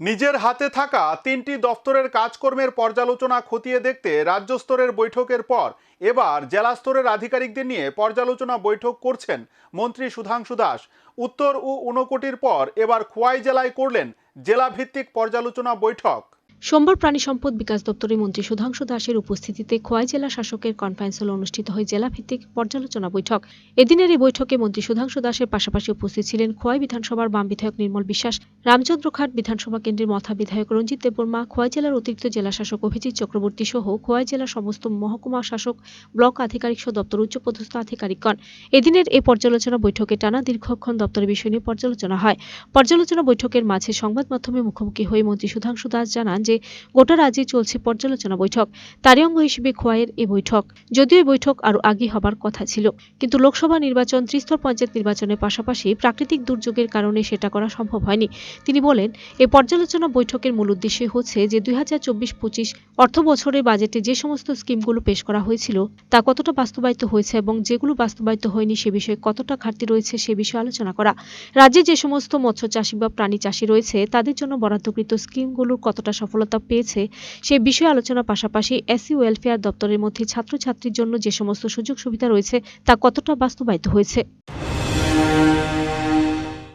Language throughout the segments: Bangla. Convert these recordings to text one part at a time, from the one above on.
নিজের হাতে থাকা তিনটি দপ্তরের কাজকর্মের পর্যালোচনা খতিয়ে দেখতে রাজ্য স্তরের বৈঠকের পর এবার জেলা স্তরের আধিকারিকদের নিয়ে পর্যালোচনা বৈঠক করছেন মন্ত্রী সুধাংশু দাস। উত্তর ও ঊনকোটির পর এবার খোয়াই জেলায় করলেন জেলাভিত্তিক পর্যালোচনা বৈঠক। সোমবার প্রাণী সম্পদ বিকাশ দপ্তরের মন্ত্রী সুধাংশু দাসের উপস্থিতিতে খোয়াই জেলা শাসকের কনফারেন্স হলে অনুষ্ঠিত হয় জেলা ভিত্তিক পর্যালোচনা বৈঠক। এদিনের এই বৈঠকে মন্ত্রী সুধাংশু দাসের পাশাপাশি উপস্থিত ছিলেন খোয়াই বিধানসভার বাম বিধায়ক নির্মল বিশ্বাস রামচন্দ্রঘাট বিধানসভা কেন্দ্রের মথা বিধায়ক রঞ্জিত দেববর্মা, খোয়াই জেলার অতিরিক্ত জেলা শাসক অভিজিৎ চক্রবর্তী সহ খোয়াই জেলার সমস্ত মহকুমা শাসক, ব্লক আধিকারিক সহ দপ্তর উচ্চপদস্থ আধিকারিকগণ। এদিনের এই পর্যালোচনা বৈঠকে টানা দীর্ঘক্ষণ দপ্তরের বিষয় নিয়ে পর্যালোচনা হয়। পর্যালোচনা বৈঠকের মাঝে সংবাদ মাধ্যমে মুখোমুখি হয়ে মন্ত্রী সুধাংশু দাস জানান যে গোটা রাজ্যে চলছে পর্যালোচনা বৈঠক। তারই অঙ্গ হিসেবে খোয়াইয়ের এই বৈঠক। যদিও এই বৈঠক আরও আগে হবার কথা ছিল। কিন্তু লোকসভা নির্বাচন, ত্রিস্তর পঞ্চায়েত নির্বাচনের পাশাপাশি প্রাকৃতিক দুর্যোগের কারণে সেটা করা সম্ভব হয়নি। তিনি বলেন এই পর্যালোচনা বৈঠকের মূল উদ্দেশ্য হচ্ছে যে দুই হাজার চব্বিশ পঁচিশ অর্থ বছরের বাজেটে যে সমস্ত স্কিমগুলো পেশ করা হয়েছিল, তা কতটা বাস্তবায়িত হয়েছে এবং যেগুলো বাস্তবায়িত হয়নি সে বিষয়ে কতটা ঘাটতি রয়েছে সে বিষয়ে আলোচনা করা। রাজ্যে যে সমস্ত মৎস্য চাষী বা প্রাণী চাষী রয়েছে, তাদের জন্য বরাদ্দকৃত স্কিমগুলোর কতটা সফলতা পেয়েছে সে বিষয়ে আলোচনার পাশাপাশি এসি ওয়েলফেয়ার দপ্তরের মধ্যে ছাত্রছাত্রীর জন্য যে সমস্ত সুযোগ সুবিধা রয়েছে তা কতটা বাস্তবায়িত হয়েছে?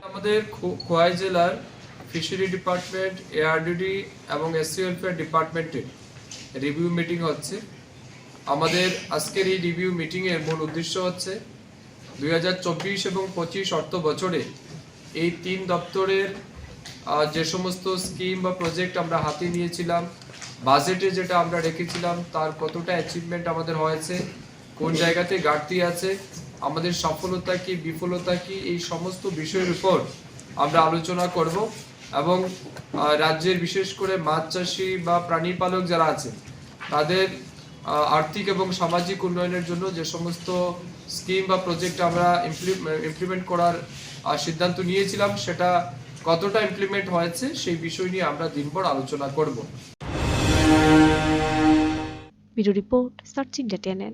আমাদের খোয়াই জেলার ফিশারি ডিপার্টমেন্ট এআরডিডি এবং এসসি ওয়েলফেয়ার ডিপার্টমেন্টের রিভিউ মিটিং হচ্ছে। আমাদের আজকের এই রিভিউ মিটিংয়ের মূল উদ্দেশ্য হচ্ছে দুই হাজার চব্বিশ এবং পঁচিশ অর্থ বছরে এই তিন দপ্তরের যে সমস্ত স্কিম বা প্রজেক্ট আমরা হাতে নিয়েছিলাম বাজেটে যেটা আমরা রেখেছিলাম, তার কতটা অ্যাচিভমেন্ট আমাদের হয়েছে, কোন জায়গাতে ঘাটতি আছে, আমাদের সফলতা কি, বিফলতা কি, এই সমস্ত বিষয়ের উপর আমরা আলোচনা করব এবং রাজ্যের বিশেষ করে মাছ চাষি বা প্রাণী পালক যারা আছে, তাদের আর্থিক এবং সামাজিক উন্নয়নের জন্য যে সমস্ত স্কিম বা প্রজেক্ট আমরা ইমপ্লিমেন্ট করার সিদ্ধান্ত নিয়েছিলাম, সেটা কতটা ইমপ্লিমেন্ট হয়েছে সেই বিষয় নিয়ে আমরা দিনভর আলোচনা করব। ভিডিও রিপোর্ট সার্চিং ডেটেনেন টেনেন